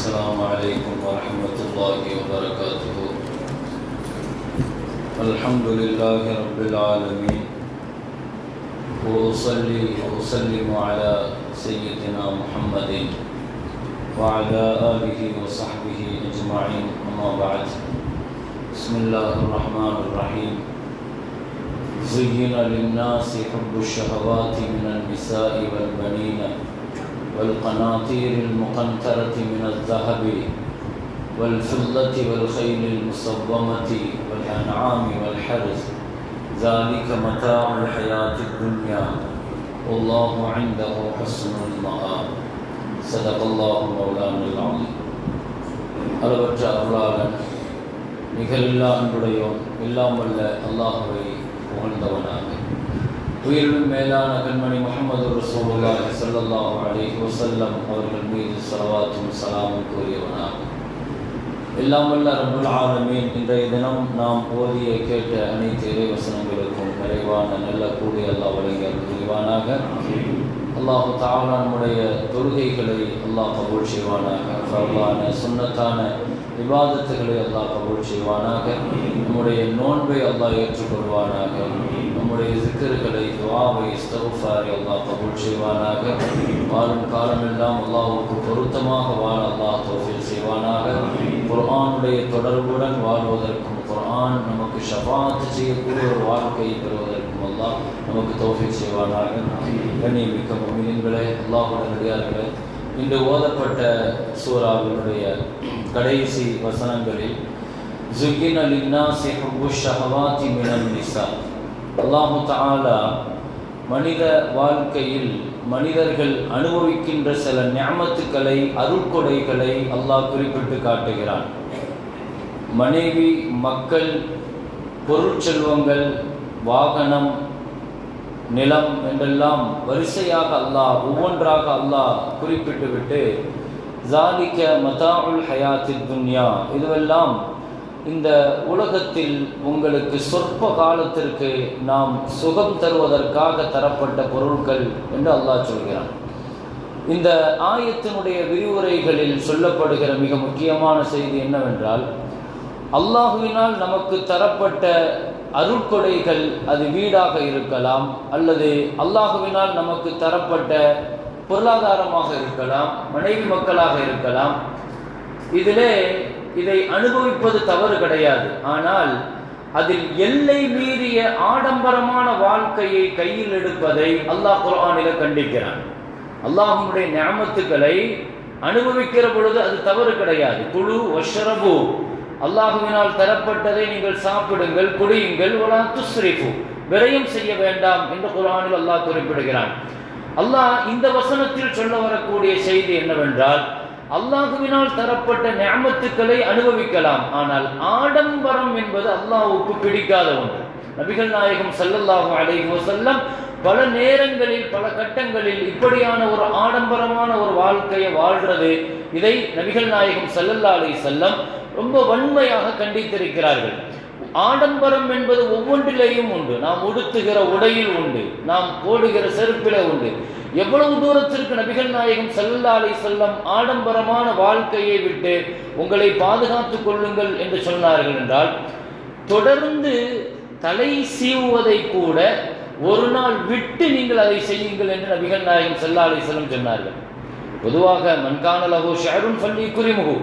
السلام علیکم ورحمۃ اللہ وبرکاتہ الحمد للہ رب العالمین وصلی وسلم علی سیدنا محمد وعلى آله وصحبه اجمعین اما بعد، بسم اللہ الرحمن الرحیم زین للناس حب الشهوات من النساء والبنین والقناطير المقنطرة من الذهب والفضة والخيل المصومة والأنعام والحرث ذلك متاع الحياة الدنيا والله عنده حسن المآب صدق الله مولانا العظيم அளவற்ற அருளாளன் நிகரில்லா அன்புடையோன் எல்லாம் வல்ல அல்லாஹுவை புகழ்ந்தவனாக உயிரிலும் மேலான கண்மணி முகமது ரசூலுல்லாஹி ஸல்லல்லாஹு அலைஹி வஸல்லம் அவர்கள் மீது ஸலவாத்தும் சலாமும் கூறியவனாக எல்லாம் வல்ல ரப்புல் ஆலமீன் இன்றைய தினம் நாம் ஓதிய கேட்ட அனைத்து இறைவசனங்களுக்கும் நிறைவான நல்ல கூடிய அல்லாஹ் வழங்கி புரிவானாக அல்லாஹு தாலா நம்முடைய தொழுகைகளை அல்லாஹ் கபூல் செய்வானாக. ஃபர்லான சுன்னத்தான விவாதத்துகளை அல்லாஹ் கபூல் செய்வானாக. நம்முடைய நோன்பை அல்லாஹ் ஏற்றுக்கொள்வானாக நம்முடைய சிக்கர்களை துவாவை இஸ்தகுஃபாரை அல்லாஹ் கபூல் செய்வானாக. வாழும் காலமெல்லாம் அல்லாஹுக்கு பொருத்தமாக வாழ அல்லாஹ் தோஃபில் செய்வானாக. குர்ஆனுடைய தொடர்புடன் வாழ்வதற்கும் குர்ஆன் நமக்கு ஷபாத்து செய்யக்கூடிய ஒரு வாழ்க்கையை பெறுவதற்கும் அல்லாஹ் நமக்கு தோஃபிக் செய்வானாக. கண்ணியமிக்க மொமின்களே அல்லாஹுடைய இன்று ஓதப்பட்ட சூறாவினுடைய கடைசி வசனங்களில் ஜுகின் லின்னாசி ஹுப்பு ஷஹவாத்தி மினன் நிசா அல்லாஹு தாலா மனித வாழ்க்கையில் மனிதர்கள் அனுபவிக்கின்ற சில ஞாமத்துக்களை அருட்கொடைகளை அல்லாஹ் குறிப்பிட்டு காட்டுகிறான். மனைவி மக்கள் பொருட்செல்வங்கள் வாகனம் நிலம் என்றெல்லாம் வரிசையாக அல்லாஹ் ஒவ்வொன்றாக அல்லாஹ் குறிப்பிட்டு விட்டு ஜாலிக்க மதாவுல் ஹயாத்தி துன்யா. இதுவெல்லாம் இந்த உலகத்தில் உங்களுக்கு சொற்ப காலத்திற்கு நாம் சுகம் தருவதற்காக தரப்பட்ட பொருட்கள் என்று அல்லாஹ் சொல்கிறான். இந்த ஆயத்தினுடைய விரிவுரைகளில் சொல்லப்படுகிற மிக முக்கியமான செய்தி என்னவென்றால் அல்லாஹுவினால் நமக்கு தரப்பட்ட அருட்கொடைகள் அது வீடாக இருக்கலாம் அல்லது அல்லாஹுவினால் நமக்கு தரப்பட்ட பொருளாதாரமாக இருக்கலாம் மனைவி மக்களாக இருக்கலாம். இதிலே இதை அனுபவிப்பது தவறு கிடையாது. ஆனால் அதில் எல்லை மீறிய ஆடம்பரமான வாழ்க்கையை கையில் எடுப்பதை அல்லாஹ் குரானில கண்டிக்கிறான். அல்லாஹுடைய ஞாபத்துக்களை அனுபவிக்கிற பொழுது அது தவறு கிடையாது. குழு வஷரபு அல்லாஹுவினால் தரப்பட்டதை நீங்கள் சாப்பிடுங்கள் குடியுங்கள். ஒலா துஸ்ரிஃபு. விரயம் செய்ய வேண்டாம் என்று குரானில் அல்லாஹ் குறிப்பிடுகிறான். அல்லாஹ் இந்த வசனத்தில் சொல்ல வரக்கூடிய செய்தி என்னவென்றால் அல்லாஹுவினால் தரப்பட்ட ஞாபத்துக்களை அனுபவிக்கலாம். ஆனால் ஆடம்பரம் என்பது அல்லாஹுக்கு பிடிக்காத ஒன்று. நபிகள் நாயகம் சல்லல்லாஹு அலைஹி செல்லம் பல நேரங்களில் பல கட்டங்களில் இப்படியான ஒரு ஆடம்பரமான ஒரு வாழ்க்கையை வாழ்றது இதை நபிகள் நாயகம் சல்லல்லா அலி செல்லம் ரொம்ப வன்மையாக கண்டித்திருக்கிறார்கள். ஆடம்பரம் என்பது ஒவ்வொன்றிலேயும் உண்டு. நாம் உடுத்துகிற உடையில் உண்டு. நாம் போடுகிற செருப்பில உண்டு. எவ்வளவு தூரத்திற்கு நபிகள் நாயகம் செல்லாலை செல்லம் ஆடம்பரமான வாழ்க்கையை விட்டு உங்களை பாதுகாத்துக் கொள்ளுங்கள் என்று சொன்னார்கள் என்றால் தொடர்ந்து தலை சீவுவதை கூட ஒரு நாள் விட்டு நீங்கள் அதை செய்யுங்கள் என்று நபிகள் நாயகம் செல்லாலை செல்லம் சொன்னார்கள். பொதுவாக மன்கானலகோ ஷாருன் பள்ளி குறிமுகு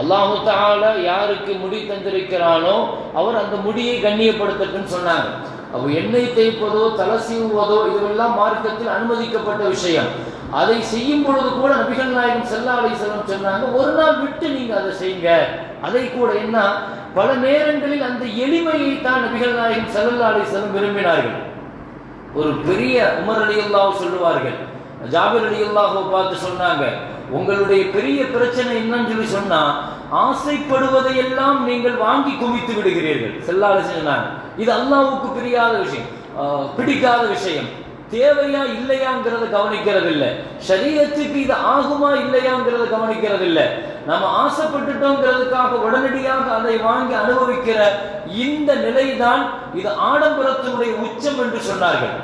அல்லாஹு தால யாருக்கு முடி தந்திருக்கிறானோ அவர் அந்த முடியை கண்ணியப்படுத்தட்டுன்னு சொன்னாங்க. அப்போ எண்ணெய் தேய்ப்பதோ தலை சீவுவதோ இதுவெல்லாம் மார்க்கத்தில் அனுமதிக்கப்பட்ட விஷயம். அதை செய்யும் பொழுது கூட நபிகள் நாயகம் செல்லா அலை செல்லம் சொன்னாங்க ஒரு நாள் விட்டு நீங்க அதை செய்யுங்க அதை கூட என்ன பல நேரங்களில் அந்த எளிமையை தான் நபிகள் நாயகம் செல்லல்லா அலை செல்லம் விரும்பினார்கள். ஒரு பெரிய உமர் அலி அல்லாஹ் சொல்லுவார்கள் ஜாபிர் அலி அல்லாஹோ பார்த்து சொன்னாங்க உங்களுடைய பெரிய பிரச்சனை என்னன்னு சொல்லி சொன்னா ஆசைப்படுவதையெல்லாம் நீங்கள் வாங்கி குவித்து விடுகிறீர்கள். செல்லாத சொன்னாங்க இது அல்லாவுக்கு பிரியாத விஷயம் பிடிக்காத விஷயம். தேவையா இல்லையாங்கிறத கவனிக்கிறது இல்லை சரீரத்துக்கு இது ஆகுமா இல்லையாங்கிறத கவனிக்கிறது இல்லை நம்ம ஆசைப்பட்டுட்டோங்கிறதுக்காக உடனடியாக அதை வாங்கி அனுபவிக்கிற இந்த நிலைதான் இது ஆடம்பரத்தினுடைய உச்சம் என்று சொன்னார்கள்.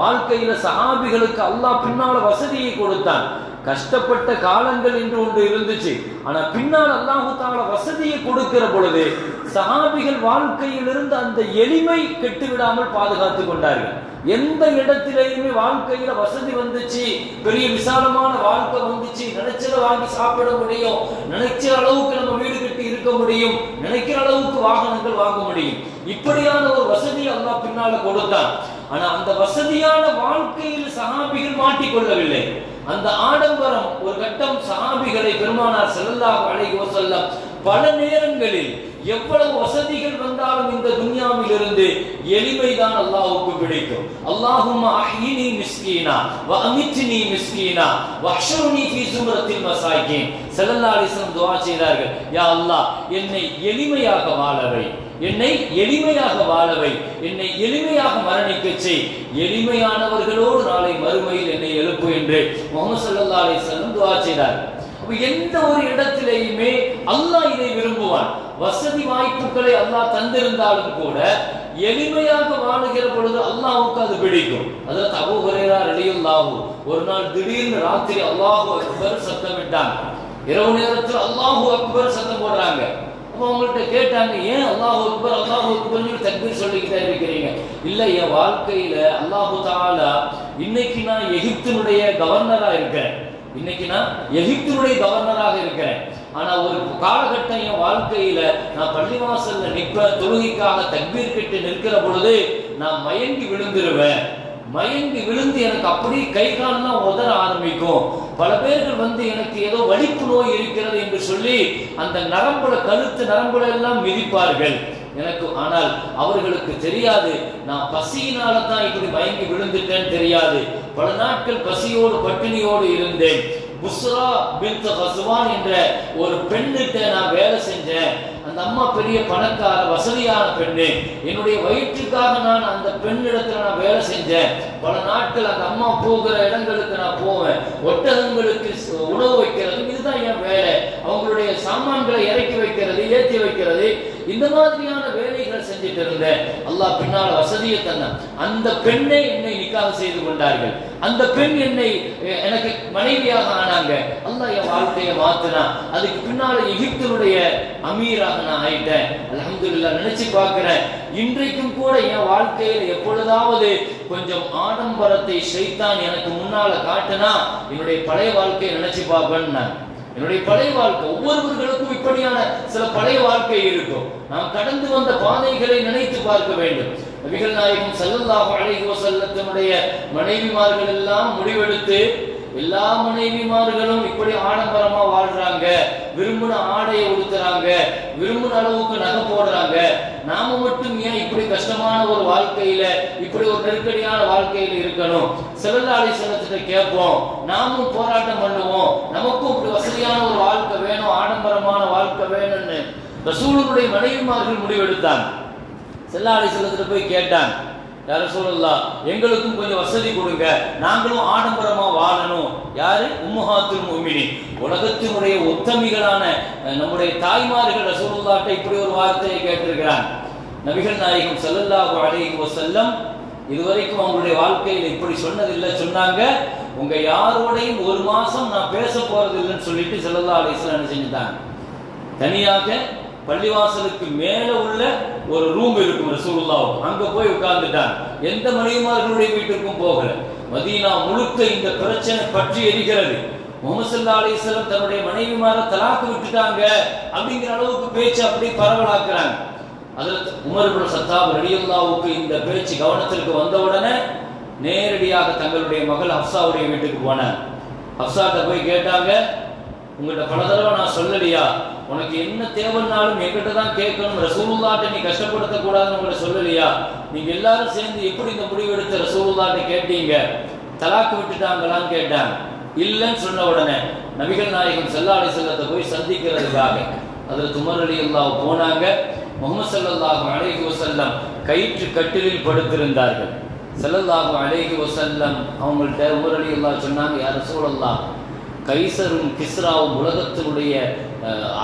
வாழ்க்கையில சஹாபிகளுக்கு அல்லாஹ் பின்னால வசதியை கொடுத்தான். கஷ்டப்பட்ட காலங்கள் என்று ஒன்று இருந்துச்சு. ஆனா பின்னால் அல்லாஹு தால வசதியை கொடுக்கிற பொழுது சஹாபிகள் வாழ்க்கையில் இருந்து அந்த எளிமை கெட்டு விடாமல் பாதுகாத்து கொண்டார்கள். எந்த இடத்திலேயுமே வாழ்க்கையில வசதி வந்துச்சு பெரிய விசாலமான வாழ்க்கை வந்துச்சு நினைச்சத வாங்கி சாப்பிட முடியும் நினைச்ச அளவுக்கு நம்ம வீடு கட்டி இருக்க முடியும் நினைக்கிற அளவுக்கு வாகனங்கள் வாங்க முடியும். இப்படியான ஒரு வசதி அல்லாஹ் பின்னால கொடுத்தான். ஆனா அந்த வசதியான வாழ்க்கையில் சஹாபிகள் மாட்டிக்கொள்ளவில்லை. அந்த ஆடம்பரம் ஒரு கட்டம் சஹாபிகளை பெருமானார் ஸல்லல்லாஹு அலைஹி வஸல்லம் பல நேரங்களில் எவ்வளவு வசதிகள் வந்தாலும் இந்த துன்யாவில் இருந்து எளிமைதான் அல்லாஹுக்கு பிடிக்கும் அல்லாஹும் அஹ்யினி மிஸ்கீனா வ அமித்னி மிஸ்கீனா வ அஹ்ஷுர்னி ஃபீ சும்ரத்தில் மசாகின். ஸல்லல்லாஹு அலைஹி வஸல்லம் துஆ செய்தார்கள் யா அல்லாஹ் என்னை எளிமையாக வாழவை என்னை எளிமையாக வாழவை என்னை எளிமையாக மரணிக்க செய். எளிமையானவர்களோடு நாளை மறுமையில் என்னை எழுப்பு என்று முகமது சல்லா அலி செல்லம் துவா செய்தார். எந்த ஒரு இடத்திலேயுமே அல்லாஹ் இதை விரும்புவான். வசதி வாய்ப்புகளை அல்லாஹ் தந்திருந்தாலும் கூட எளிமையாக வாழுகிற பொழுது அல்லாஹுக்கு அது பிடிக்கும். அதுல தபு ஹுரைரா ரலியல்லாஹு ஒரு நாள் திடீர்னு ராத்திரி அல்லாஹு அக்பர் சத்தமிட்டாங்க. இரவு நேரத்தில் அல்லாஹு அக்பர் சத்தம் போடுறாங்க. அப்போ அவங்கள்ட்ட கேட்டாங்க ஏன் அல்லாஹ் அக்பர் அல்லாஹ் அக்பர்னு தக்பீர் சொல்லிக்கிட்டே இருக்கிறீங்க இல்ல என் வாழ்க்கையில அல்லாஹு தாலா இன்னைக்கு நான் எகிப்தினுடைய கவர்னரா இருக்கிறேன். இன்னைக்கு நான் எகிப்தினுடைய கவர்னராக இருக்கிறேன். ஆனா ஒரு காலகட்டம் என் வாழ்க்கையில நான் பள்ளிவாசல்ல நிற்ப தொழுகைக்காக தக்பீர் கட்டு நிற்கிற பொழுது நான் மயங்கி விழுந்துருவேன். மயங்கி விழுந்து எனக்கு அப்படியே கை கால்லாம் உதற ஆரம்பிக்கும். பல பேர்கள் வந்து எனக்கு ஏதோ வலிப்பு நோய் இருக்கிறது என்று சொல்லி அந்த நரம்புல கழுத்து நரம்புல எல்லாம் மிதிப்பார்கள். எனக்கு ஆனால் அவர்களுக்கு தெரியாது. நான் பசியினால தான் இப்படி மயங்கி விழுந்துட்டேன்னு தெரியாது. பல நாட்கள் பசியோடு பட்டினியோடு இருந்தேன். புஸ்ரா பின் ஹசுவான் என்ற ஒரு பெண்ணிட்ட நான் வேலை செஞ்சேன். அந்த அம்மா பெரிய பணக்கார வசதியான பெண்ணு. என்னுடைய வயிற்றுக்காக நான் அந்த பெண்ணிடத்துல நான் வேலை செஞ்சேன். பல நாட்கள் அந்த அம்மா போகிற இடங்களுக்கு நான் போவேன். ஒட்டகங்களுக்கு உணவு வைக்கிறது இதுதான் என் வேலை. அவங்களுடைய சாமான்களை இறக்கி வைக்கிறது ஏற்றி வைக்கிறது. இந்த மாதிரியான வேலைகள் செஞ்சுட்டு இருந்தேன். அல்லாஹ் பின்னால் வசதியை தந்தான். அந்த பெண்ணை என்னை நிக்காக செய்து கொண்டார்கள். அந்த பெண் என்னை எனக்கு மனைவியாக ஆனாங்க. அல்லாஹ் என் வாழ்க்கையை மாத்தினா. அதுக்கு பின்னால எகிப்தனுடைய அமீராக நான் ஆயிட்டேன். அல்ஹம்துலில்லாஹ் நினைச்சு பார்க்கிறேன். இன்றைக்கும் கூட என் வாழ்க்கையில் எப்பொழுதாவது கொஞ்சம் ஆடம்பரத்தை செய்தான் எனக்கு முன்னால காட்டுனா என்னுடைய பழைய வாழ்க்கையை நினைச்சு பார்ப்பேன்னு நான் என்னுடைய பழைய வாழ்க்கை ஒவ்வொருவர்களுக்கும் இப்படியான சில பழைய வாழ்க்கை இருக்கும். நாம் கடந்து வந்த பாதைகளை நினைத்து பார்க்க வேண்டும். நபிகள் நாயகம் சல்லல்லாஹு அலைஹி வஸல்லத்தினுடைய மனைவிமார்கள் எல்லாம் முடிவெடுத்து எல்லா மனைவிமார்களும் இப்படி ஆடம்பரமா வாழ்றாங்க விரும்பின ஆடையை உடுத்துறாங்க விரும்பின அளவுக்கு நகை போடுறாங்க. நாம மட்டும் ஏன் இப்படி கஷ்டமான ஒரு வாழ்க்கையில இப்படி ஒரு நெருக்கடியான வாழ்க்கையில இருக்கணும்? செல்லல்லாளி செல்லத்திட்ட கேட்போம். நாமும் போராட்டம் பண்ணுவோம். நமக்கும் இப்படி வசதியான ஒரு வாழ்க்கை வேணும் ஆடம்பரமான வாழ்க்கை வேணும்னு. ரசூலுடைய மனைவிமார்கள் முடிவெடுத்தாங்க. செல்லாளி செல்லத்துல போய் கேட்டாங்க யார சொல்லலாம் எங்களுக்கும் கொஞ்சம் வசதி கொடுங்க. நாங்களும் ஆடம்பரமா வாழணும். யாரு? உம்முஹாத்துல் முமினி உலகத்தினுடைய உத்தமிகளான நம்முடைய தாய்மார்கள் ரசூலுல்லாட்ட இப்படி ஒரு வார்த்தையை கேட்டிருக்கிறாங்க. நபிகள் நாயகம் செல்லல்லா அலைஹி செல்லம் இதுவரைக்கும் அவங்களுடைய வாழ்க்கையில் இப்படி சொன்னதில்லை. சொன்னாங்க உங்க யாரோடையும் ஒரு மாசம் நான் பேச போறது இல்லைன்னு சொல்லிட்டு செல்லல்லா அலிஸ்லாம் என்ன செஞ்சுட்டாங்க? தனியாக பள்ளிவாசலுக்கு மேலே உள்ள ஒரு ரூம் இருக்கும் ரசூலுல்லாவுக்கு அங்க போய் உட்கார்ந்துட்டாங்க எந்த மனைவிமார்களுடைய வீட்டுக்கும் போகல. மதீனா முழுக்க இந்த பிரச்சனை பற்றி எரிகிறது. முகமது அலிஸ்லாம் தன்னுடைய மனைவிமார தலாக்கு விட்டுட்டாங்க அப்படிங்கிற அளவுக்கு பேச்சு அப்படி பரவலாக்குறாங்க. அதில் உமர் சத்தாப் ரெடியுல்லாவுக்கு இந்த பேச்சு கவனத்திற்கு வந்த உடனே நேரடியாக தங்களுடைய மகள் ஹப்சாவுடைய வீட்டுக்கு போனாங்க. ஹப்சாட்ட போய் கேட்டாங்க உங்கள்கிட்ட பல தடவை நான் சொல்லலையா? உனக்கு என்ன தேவைன்னாலும் எங்கிட்ட தான் கேட்கணும். ரசூலுல்லாட்ட நீ கஷ்டப்படுத்த கூடாதுன்னு உங்களை சொல்லலையா? நீங்க எல்லாரும் சேர்ந்து எப்படி இந்த முடிவு எடுத்த ரசூலுல்லாட்ட கேட்டீங்க? தலாக்கு விட்டுட்டாங்களான்னு கேட்டாங்க இல்லைன்னு சொன்ன உடனே நபிகள் நாயகம் செல்லாடி செல்லத்தை போய் சந்திக்கிறதுக்காக அதில் துமர் அலி அல்லாஹ் போனாங்க. முகமது ஸல்லல்லாஹு அலேஹி வசல்லம் கயிற்று கட்டிலில் படுத்திருந்தார்கள். ஸல்லல்லாஹு அலேஹி வசல்லம் அவங்கள்ட்ட உமர் அலி அல்லா சொன்னாங்க யார் ரசூலல்லாஹ் கைசரும் கிஸ்ராவும் உலகத்தினுடைய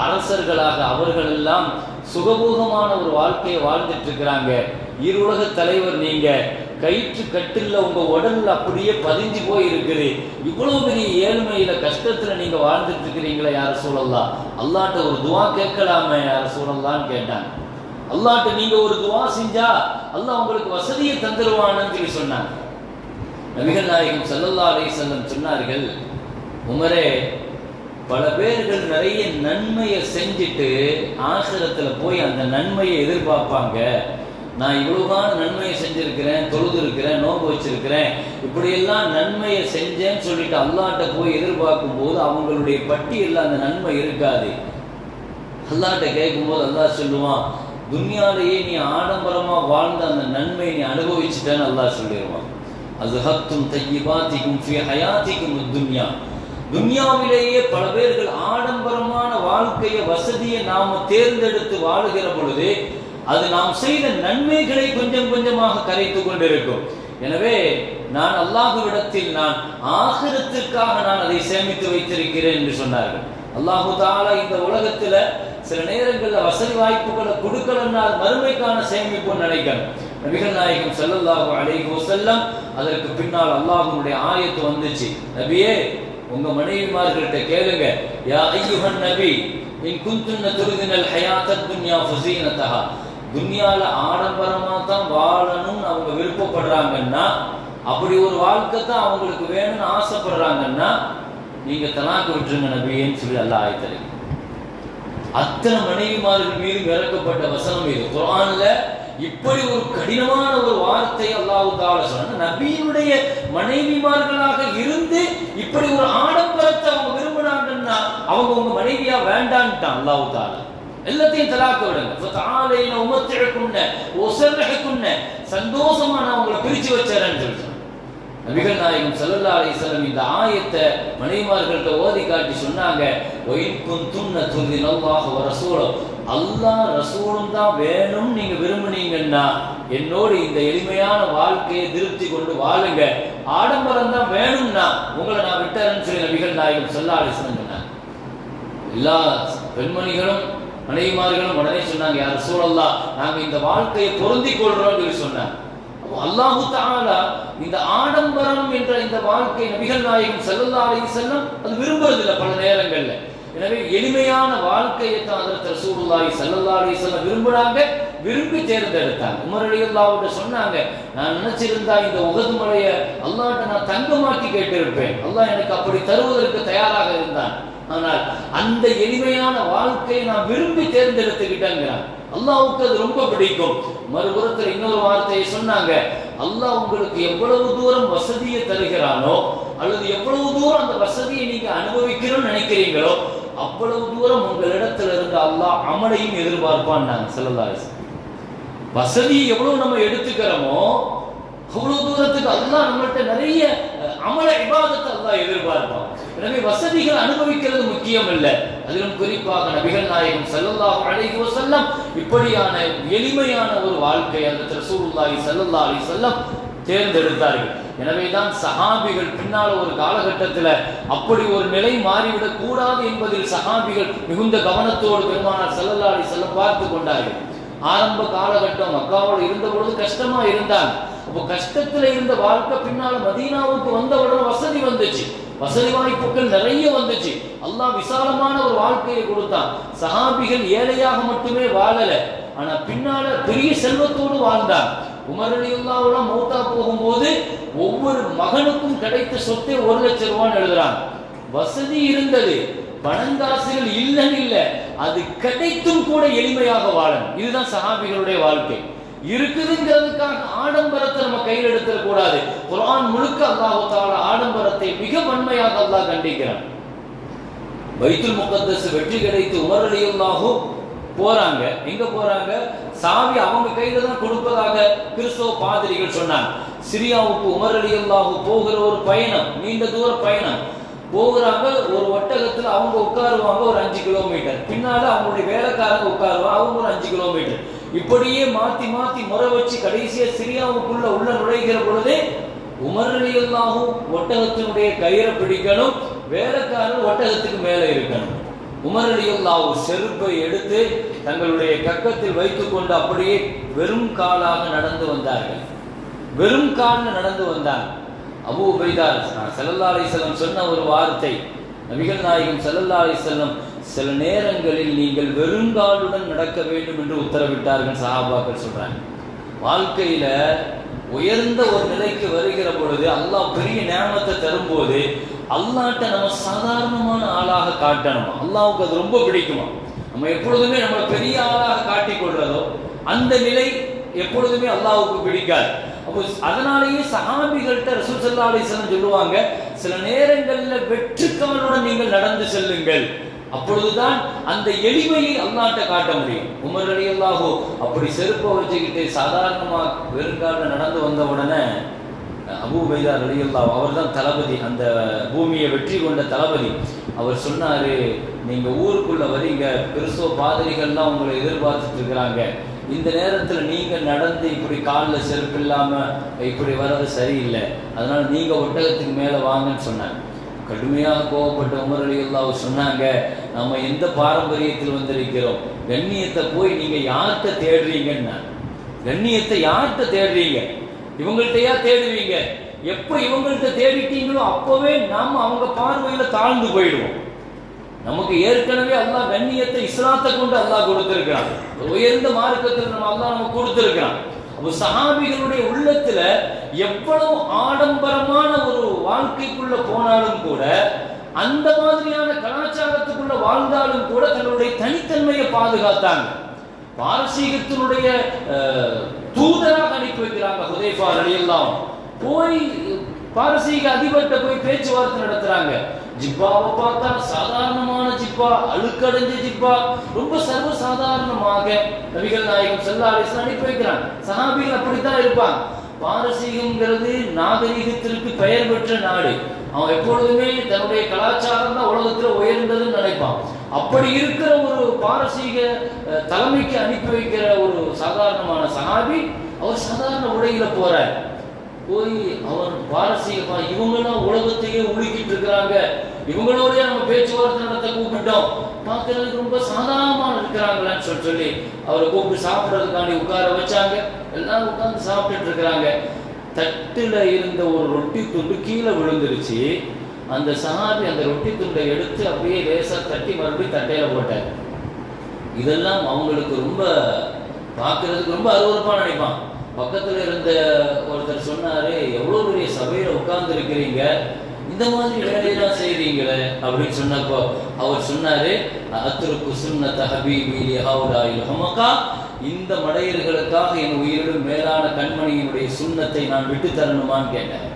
அரசர்களாக அவர்கள் எல்லாம் சுகபோகமான ஒரு வாழ்க்கையை வாழ்ந்துட்டு இருக்கிறாங்க இருலக தலைவர் நீங்க கயிற்று கட்டில்ல உங்க உடம்புல அப்படியே பதிஞ்சு போய் இருக்குது இவ்வளவு பெரிய ஏழ்மையில கஷ்டத்துல நீங்க வாழ்ந்துட்டு இருக்கிறீங்களா யார சூழல்லாம் அல்லாட்ட ஒரு துவா கேட்கலாமே யார சூழல்லான்னு கேட்டாங்க. அல்லாட்ட நீங்க ஒரு துவா செஞ்சா அல்லாஹ் உங்களுக்கு வசதியை தந்துருவானு சொல்லி சொன்னாங்க. நபிகள் நாயகம் செல்லல்லா அலை செல்லம் சொன்னார்கள் உமரே பல பேர்கள் நிறைய நன்மையை செஞ்சுட்டு ஆசிரத்தில் போய் அந்த நன்மையை எதிர்பார்ப்பாங்க. நான் இவ்வளவுதான் நன்மையை செஞ்சிருக்கிறேன் தொழுது இருக்கிறேன் வச்சிருக்கிறேன். இப்படியெல்லாம் நன்மையை செஞ்சேன்னு சொல்லிட்டு அல்லாட்ட போய் எதிர்பார்க்கும் போது அவங்களுடைய பட்டியலில் அந்த நன்மை இருக்காது. அல்லாட்ட கேட்கும்போது அல்லா சொல்லுவான் துன்யாலேயே நீ ஆடம்பரமா வாழ்ந்த அந்த நன்மையை நீ அனுபவிச்சுட்டேன்னு அல்லா சொல்லிடுவான். அது ஹத்தும் தையிபாத்திக்கும் ஃபி ஹயாத்திக்கும் துன்யா துன்யாவிலேயே பல பேர்கள் ஆடம்பரமான வாழ்க்கையை வசதியை நாம தேர்ந்தெடுத்து வாழுகிற பொழுது அது நாம் செய்த நன்மைகளை கொஞ்சம் கொஞ்சமாக கரைத்து கொண்டிருக்கும். எனவே நான் அல்லாஹுவிடத்தில் நான் ஆகிரத்திற்காக நான் அதை சேமித்து வைத்திருக்கிறேன் என்று சொன்னார்கள். அல்லாஹு தாலா இந்த உலகத்துல சில நேரங்களில் வசதி வாய்ப்புகளை கொடுக்கலன்னா மறுமைக்கான சேமிப்பு நினைக்கணும். நபிகள் நாயகம் செல்லல்லாஹு அலைஹி செல்லம் அதற்கு பின்னால் அல்லாஹுடைய ஆயத்து வந்துச்சு. நபியே உங்க மனைவிமார்கள்ட்ட கேளுங்க. யா ஐயுஹன் நபி இன் குந்துன்ன துருதினல் ஹயாத்தத் துன்யா ஃபஸீனத்தஹா துன்யால ஆடம்பரமா தான் வாழணும்னு அவங்க விருப்பப்படுறாங்கன்னா அப்படி ஒரு வாழ்க்கை தான் அவங்களுக்கு வேணும்னு ஆசைப்படுறாங்கன்னா நீங்க தலாக்கு விட்டுருங்க நபின்னு சொல்லி அல்லா ஆயத்தலை அத்தனை மனைவிமார்கள் மீது இறக்கப்பட்ட வசனம் இது. குரான்ல இப்படி ஒரு கடினமான ஒரு வார்த்தை அல்லாஹ் தால சொன்ன நபியினுடைய மனைவிமார்களாக இருந்து இப்படி ஒரு ஆடம்பரத்தை அவங்க விரும்பினாங்கன்னா அவங்க உங்க மனைவியா வேண்டான்ட்டான் அல்லாஹ் தால எல்லாத்தையும் தலாக்க விடுங்க. ஃபதஆலைன உமத்திழக்குன்ன ஒசர்ரஹக்குன்ன சந்தோஷமா நான் உங்களை பிரிச்சு வச்சேன்னு சொல்லி நபிகள் நாயகம் ஸல்லல்லாஹு அலைஹி வஸல்லம் இந்த ஆயத்தை மனைவிமார்கள்ட்ட ஓதி காட்டி சொன்னாங்க ஒயின் குந்துன்ன துதினல்லாஹு வ ரசூலு அல்லா ரசூலும் தான் வேணும் நீங்க விரும்புனீங்கன்னா என்னோடு இந்த எளிமையான வாழ்க்கையை திருப்தி கொண்டு வாழுங்க. ஆடம்பரம் தான் வேணும்னா உங்களை நான் விட்டேன்னு சொல்லி நபிகள் நாயகம் ஸல்லல்லாஹு அலைஹி எல்லா பெண்மணிகளும் மனைவிமார்களும் உடனே சொன்னாங்க யார் சூழல்லா நாங்க இந்த வாழ்க்கையை பொருந்திக் கொள்றோம் சொல்லி சொன்னாங்க. அல்லாஹு தாலா இந்த ஆடம்பரம் என்ற இந்த வாழ்க்கை நபிகள் நாயகம் ஸல்லல்லாஹு அலைஹி வஸல்லம் அது விரும்புறதில்லை பல நேரங்கள்ல. எனவே எளிமையான வாழ்க்கையை தான் அதற்கு ரசூலுல்லாஹி ஸல்லல்லாஹு அலைஹி வஸல்லம் விரும்புறாங்க விரும்பி தேர்ந்தெடுத்தாங்க. உமர் ரலியல்லாஹு சொன்னாங்க நான் நினைச்சிருந்தா இந்த உகது மலைய அல்லாட்ட நான் தங்கமாக்கி கேட்டிருப்பேன். அல்லாஹ் எனக்கு அப்படி தருவதற்கு தயாராக இருந்தான். ஆனால் அந்த எளிமையான வாழ்க்கையை நான் விரும்பி தேர்ந்தெடுத்துக்கிட்டேங்கிறான். அல்லாவுக்கு அது ரொம்ப பிடிக்கும். மறுபுறத்தில் இன்னொரு வார்த்தையை சொன்னாங்க. அல்லாஹ் உங்களுக்கு எவ்வளவு தூரம் வசதியை தருகிறானோ அல்லது எவ்வளவு தூரம் அந்த வசதியை நீங்க அனுபவிக்கணும்னு நினைக்கிறீங்களோ அவ்வளவு தூரம் உங்களிடத்துல இருந்து அல்லாஹ் அமலையும் எதிர்பார்ப்பான் நாங்க செல்லலாரு வசதியை எவ்வளவு நம்ம எடுத்துக்கிறோமோ அவ்வளவு தூரத்துக்கு அல்லாஹ் நம்மள்ட்ட நிறைய அமல விவாதத்தை அல்லாஹ் எதிர்பார்ப்பான். எனவே வசதிகள் அனுபவிக்கிறது முக்கியம் இல்லை. அதிலும் குறிப்பாக நபிகள் நாயகம் ஸல்லல்லாஹு அலைஹி செல்லம் இப்படியான எளிமையான ஒரு வாழ்க்கை அந்த திருசூருல்லாஹி செல்லல்லா அலி செல்லம் தேர்ந்தெடுத்தார்கள். எனவேதான் சஹாபிகள் பின்னால் ஒரு காலகட்டத்தில் அப்படி ஒரு நிலை மாறிவிடக் கூடாது என்பதில் சஹாபிகள் மிகுந்த கவனத்தோடு பெருமானார் செல்லல்லாடி செல்ல பார்த்து கொண்டார்கள். ஆரம்ப காலகட்டம் மக்காவோடு இருந்த பொழுது கஷ்டமா இருந்தாங்க. அப்போ கஷ்டத்துல இருந்த வாழ்க்கை பின்னால் மதீனாவுக்கு வந்தவுடன் வசதி வந்துச்சு. வசதி வாய்ப்புகள் நிறைய வந்துச்சு. அல்லாஹ் விசாலமான ஒரு வாழ்க்கையை கொடுத்தான். சஹாபிகள் ஏழையாக மட்டுமே வாழல. ஆனா பின்னால பெரிய செல்வத்தோடு வாழ்ந்தான். உமர் அலியுல்லாவுலாம் மௌத்தா போகும்போது ஒவ்வொரு மகனுக்கும் கிடைத்த சொத்தை ஒரு லட்சம் ரூபான்னு எழுதுறான். வசதி இருந்தது. பணங்காசுகள் இல்லைன்னு இல்லை. அது கிடைத்தும் கூட எளிமையாக வாழணும். இதுதான் சஹாபிகளுடைய வாழ்க்கை. இருக்குதுங்கிறதுக்காக ஆடம்பரத்தை நம்ம கையில் எடுத்துட குரான் முழுக்க அல்லாஹால ஆடம்பரத்தை மிக வன்மையாக அல்லாஹ் கண்டிக்கிறான். பைத்துல் முகத்தஸ் வெற்றி கிடைத்து உமர் போறாங்க. எங்க போறாங்க? சாவி அவங்க கையில தான் கொடுப்பதாக கிறிஸ்தவ பாதிரிகள் சொன்னாங்க. சிரியாவுக்கு உமர் போகிற ஒரு பயணம் நீண்ட தூர பயணம். போகிறாங்க ஒரு ஒட்டகத்தில் அவங்க உட்காருவாங்க ஒரு அஞ்சு கிலோமீட்டர். பின்னால அவங்களுடைய வேலைக்காரங்க உட்காருவாங்க அவங்க ஒரு அஞ்சு கிலோமீட்டர். இப்படியே மாத்தி மாத்தி முறை வச்சு கடைசியா சிரியாவுக்குள்ள உள்ள நுழைகிற பொழுதே உமர் ஒட்டகத்தினுடைய கயிறை பிடிக்கணும் வேலைக்காரர் ஒட்டகத்துக்கு மேலே இருக்கணும். உமர் செருப்பை எடுத்து தங்களுடைய கக்கத்தில் வைத்துக்கொண்டு அப்படியே வெறும் காலாக நடந்து வந்தார்கள். வெறும் காலில் நடந்து வந்தார் அபு உபைதார் செல்லல்லா அலிசல்லம் சொன்ன ஒரு வார்த்தை நபிகள் நாயகம் செல்லல்லா அலிசல்லம் சில நேரங்களில் நீங்கள் வெறுங்காலுடன் நடக்க வேண்டும் என்று உத்தரவிட்டார்கள். சஹாபாக்கள் சொல்றாங்க வாழ்க்கையில உயர்ந்த ஒரு நிலைக்கு வருகிற பொழுது அல்லாஹ் பெரிய ஞாபகத்தை தரும்போது அல்லாட்ட நம்ம சாதாரணமான ஆளாக காட்டணும்? அல்லாவுக்கு அது ரொம்ப பிடிக்குமா? நம்ம எப்பொழுதுமே நம்ம பெரிய ஆளாக காட்டிக் கொள்றதோ அந்த நிலை எப்பொழுதுமே அல்லாவுக்கு பிடிக்காது. அப்போ அதனாலேயே சஹாபிகள்கிட்ட ரசூல் சல்லா அலிஸ்லாம் சொல்லுவாங்க சில நேரங்களில் வெற்றுக்காலுடன் நீங்கள் நடந்து செல்லுங்கள். அப்பொழுதுதான் அந்த எளிமையை அல்லாட்ட காட்ட முடியும். உமர் அலி அல்லாஹோ அப்படி செருப்பை வச்சுக்கிட்டு சாதாரணமா வெறுங்காலில் நடந்து வந்த உடனே அபூபைதா அலி அல்லா அவர் தான் தளபதி அந்த பூமியை வெற்றி கொண்ட தளபதி. அவர் சொன்னாரு நீங்க ஊருக்குள்ள வரீங்க பெருசோ பாதிரிகள்லாம் உங்களை எதிர்பார்த்துட்டு இருக்கிறாங்க. இந்த நேரத்தில் நீங்கள் நடந்து இப்படி காலில் செருப்பு இல்லாமல் இப்படி வர்றது சரியில்லை. அதனால் நீங்கள் ஒட்டகத்துக்கு மேலே வாங்கன்னு சொன்னாங்க கடுமையாக கோவப்பட்ட உமர் அலி அல்லாஹ் சொன்னாங்க நம்ம எந்த பாரம்பரியத்தில் வந்திருக்கிறோம்? கண்ணியத்தை போய் நீங்கள் யார்கிட்ட தேடுறீங்கன்னா? கண்ணியத்தை யார்கிட்ட தேடுறீங்க? இவங்கள்ட்டையா தேடுவீங்க? எப்போ இவங்கள்ட்ட தேடிட்டீங்களோ அப்போவே நாம் அவங்க பார்வையில் தாழ்ந்து போயிடுவோம். நமக்கு ஏற்கனவே அல்லாஹ் கண்ணியத்தை இஸ்லாத்தை கொண்டு அல்லாஹ் கொடுத்துருக்கிறான். உயர்ந்த மார்க்கத்தில் நம்ம அல்லாஹ் நமக்கு கொடுத்துருக்கிறான். அப்போ சஹாபிகளுடைய உள்ளத்தில் எவ்வளவு ஆடம்பரமான ஒரு வாழ்க்கைக்குள்ள போனாலும் கூட அந்த மாதிரியான கலாச்சாரத்துக்குள்ள வாழ்ந்தாலும் கூட தன்னுடைய தனித்தன்மையை பாதுகாத்தாங்க. பாரசீகத்தினுடைய தூதராக அனுப்பி வைக்கிறாங்க ஹுதைஃபா அலியெல்லாம் போய் பாரசீக அதிபர்கிட்ட போய் பேச்சுவார்த்தை நடத்துறாங்க. ஜிப்பாவை பார்த்தா சாதாரணமான ஜிப்பா அழுக்கடைஞ்ச ஜிப்பா ரொம்ப சர்வ சாதாரணமாக நபிகள் நாயகம் செல்லா அலிஸ்லாம் அனுப்பி வைக்கிறாங்க. சஹாபிகள் அப்படித்தான் இருப்பாங்க. பாரசீகம்ங்கிறது நாகரிகத்திற்கு பெயர் பெற்ற நாடு. அவன் எப்பொழுதுமே தன்னுடைய கலாச்சாரம் தான் உலகத்துல உயர்ந்ததுன்னு நினைப்பான். அப்படி இருக்கிற ஒரு பாரசீக தலைமைக்கு அனுப்பி வைக்கிற ஒரு சாதாரணமான சகாபி அவர் சாதாரண உடையில போறார். போய் அவர் பாரசீகமா இவங்கெல்லாம் உலகத்தையே உழி இருக்கிறாங்க. இவங்களோடய நம்ம பேச்சுவார்த்தை நடத்த கூப்பிட்டோம் பார்க்கறதுக்கு ரொம்ப சாதாரணமாக இருக்கிறாங்களான்னு சொல்லி சொல்லி அவரை கூப்பிட்டு சாப்பிட்றதுக்காண்டி உட்கார வச்சாங்க. எல்லாரும் உட்கார்ந்து சாப்பிட்டுட்டு இருக்கிறாங்க. தட்டுல இருந்த ஒரு ரொட்டி துண்டு கீழே விழுந்துருச்சு. அந்த சஹாபி அந்த ரொட்டி துண்டை எடுத்து அப்படியே லேசா தட்டி மறுபடியும் தட்டையில போட்டார். இதெல்லாம் அவங்களுக்கு ரொம்ப பார்க்கறதுக்கு ரொம்ப அருவறுப்பாக நினைப்பான். பக்கத்துல இருந்த ஒருத்தர் சொன்னாரு எவ்வளவு பெரிய சபையில் உட்கார்ந்து இருக்கிறீங்க இந்த மாதிரி வேலையெல்லாம் செய்றீங்களே அப்படின்னு சொன்னப்போ அவர் சொன்னாரு அத்துருக்கு சுன்னத ஹபீபி ஹவுடாயில் ஹமக்கா இந்த மடையர்களுக்காக என் உயிரிடும் மேலான கண்மணியினுடைய சுண்ணத்தை நான் விட்டு தரணுமான்னு கேட்டேன்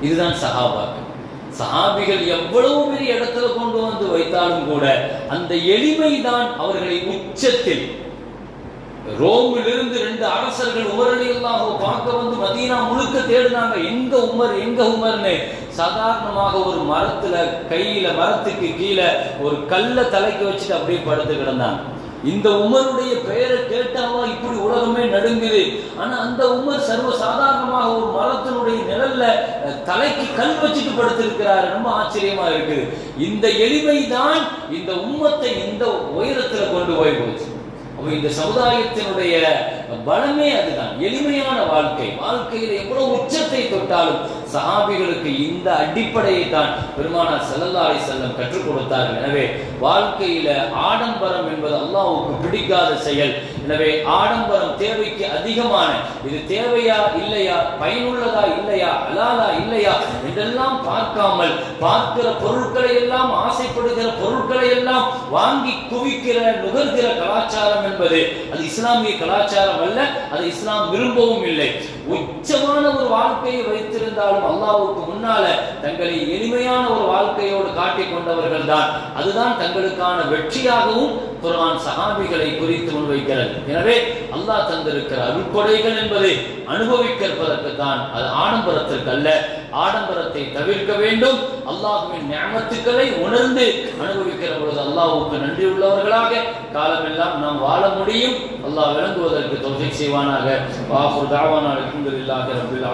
இதுதான் சஹாபாக்கள். சஹாபிகள் எவ்வளவு பெரிய இடத்துல கொண்டு வந்து வைத்தாலும் கூட அந்த எளிமை தான் அவர்களை உச்சத்தில் ரோமிலிருந்து ரெண்டு அரசர்கள் உமரலி எல்லாம் பார்க்க வந்து மதீனா முழுக்க தேடினாங்க. எங்க உமர் எங்க உமர்னு. சாதாரணமாக ஒரு மரத்துல கையில மரத்துக்கு கீழே ஒரு கல்ல தலைக்கு வச்சுட்டு அப்படியே படுத்து கிடந்தாங்க இந்த உமருடைய பெயரை கேட்டாவா? இப்படி உலகமே நடுங்குது. ஆனா அந்த உமர் சர்வ சாதாரணமாக ஒரு மரத்தினுடைய நிழல்ல தலைக்கு கல் வச்சுட்டு படுத்திருக்கிறாரு. ரொம்ப ஆச்சரியமா இருக்குது. இந்த எளிமை தான் இந்த உம்மத்தை இந்த உயரத்துல கொண்டு போய் போச்சு. இந்த சமுதாயத்தினுடைய பலமே அதுதான். எளிமையான வாழ்க்கை. வாழ்க்கையில் எவ்வளவு உச்சத்தை தொட்டாலும் சஹாபிகளுக்கு இந்த அடிப்படையை தான் பெருமானார் செல்லல்லாரை செல்லம் கற்றுக் கொடுத்தார்கள். எனவே வாழ்க்கையில ஆடம்பரம் என்பது அல்லாவுக்கு பிடிக்காத செயல். எனவே ஆடம்பரம் தேவைக்கு அதிகமான இது தேவையா இல்லையா பயனுள்ளதா இல்லையா அலாலா இல்லையா என்றெல்லாம் பார்க்காமல் பார்க்கிற பொருட்களை எல்லாம் ஆசைப்படுகிற பொருட்களை எல்லாம் வாங்கி குவிக்கிற நுகர்கிற கலாச்சாரம் என்பது அது இஸ்லாமிய கலாச்சாரம் அல்ல அது இஸ்லாம் விரும்பவும் இல்லை. உச்சமான ஒரு வாழ்க்கையை வைத்திருந்தாலும் அல்லாவுக்கு முன்னால தங்களை எளிமையான ஒரு வாழ்க்கையோடு காட்டிக் கொண்டவர்கள் தான் அதுதான் தங்களுக்கான வெற்றியாகவும் குரான் சகாபிகளை குறித்து முன்வைக்கிறது எனவே அல்லாஹ் தந்திருக்கிற அருட்கொடைகள் என்பதை அனுபவிக்கிறதற்கு தான் அது ஆடம்பரத்திற்கு அல்ல ஆடம்பரத்தை தவிர்க்க வேண்டும். அல்லாஹுவின் ஞாபகத்துக்களை உணர்ந்து அனுபவிக்கிற பொழுது அல்லாஹுக்கு நன்றி உள்ளவர்களாக காலமெல்லாம் நாம் வாழ முடியும். அல்லாஹ் விளங்குவதற்கு தொகை செய்வானாக. வாஹு தாவானா அலமதுல்லாஹி ரபில்